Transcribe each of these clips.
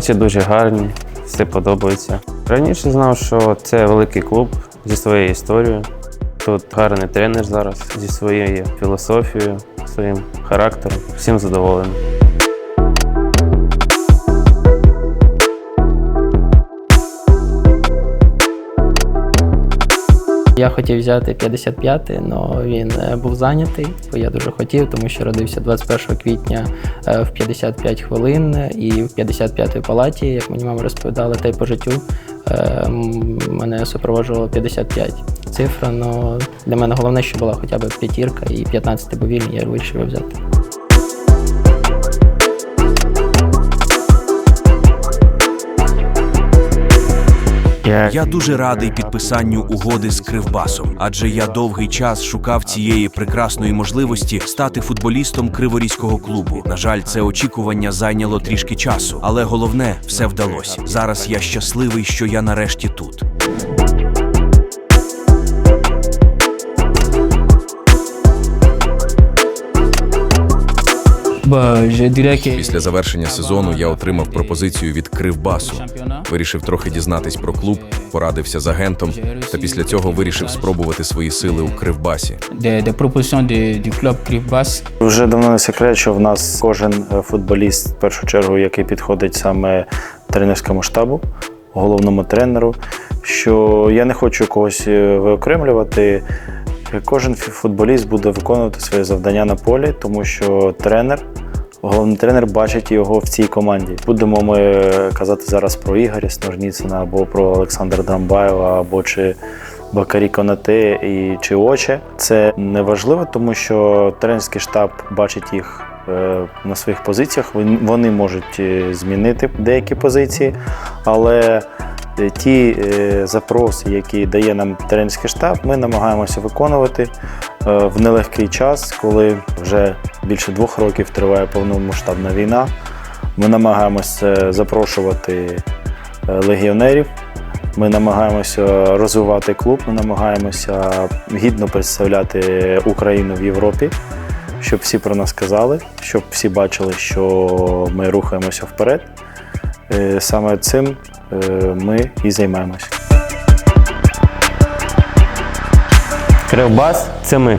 Емоції дуже гарні, все подобається. Раніше знав, що це великий клуб зі своєю історією. Тут гарний тренер зараз зі своєю філософією, своїм характером. Всім задоволений. Я хотів взяти 55-й, але він е, був зайнятий, бо я дуже хотів, тому що родився 21 квітня е, в 55 хвилин і в 55-й палаті, як мені мама розповідала, та й по життю е, мене супроводжувало 55. Цифра, але для мене головне, що була хоча б п'ятірка і 15 був вільний, я вирішив взяти. Я дуже радий підписанню угоди з Кривбасом, адже я довгий час шукав цієї прекрасної можливості стати футболістом криворізького клубу. На жаль, це очікування зайняло трішки часу, але головне все вдалося. Зараз я щасливий, що я нарешті тут. Після завершення сезону я отримав пропозицію від Кривбасу. Вирішив трохи дізнатись про клуб, порадився з агентом, та після цього вирішив спробувати свої сили у Кривбасі. propositions de- du club Crivbas Вже давно не секрет, що в нас кожен е, футболіст, в першу чергу, який підходить саме тренерському штабу, головному тренеру, що я не хочу когось е, виокремлювати. Кожен футболіст буде виконувати своє завдання на полі, тому що тренер, головний тренер бачить його в цій команді. Будемо ми казати зараз про Ігоря Сножніцина або про Олександра Драмбаєва, або чи Бакарі Конате і чи Оче. Це не важливо, тому що тренерський штаб бачить їх е, на своїх позиціях. Вони можуть е, змінити деякі позиції, але е, ті запроси, які дає нам тренерський штаб, ми намагаємося виконувати в нелегкий час, коли вже більше двох років триває повномасштабна війна. Ми намагаємося запрошувати е, легіонерів. Ми намагаємося розвивати клуб, ми намагаємося гідно представляти Україну в Європі, щоб всі про нас казали, щоб всі бачили, що ми рухаємося вперед. Е, Саме цим е, ми і займаємося. Кривбас це ми.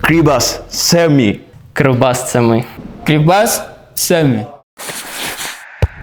Крібас, це ми. Кривбас це ми. Crivbas, c'est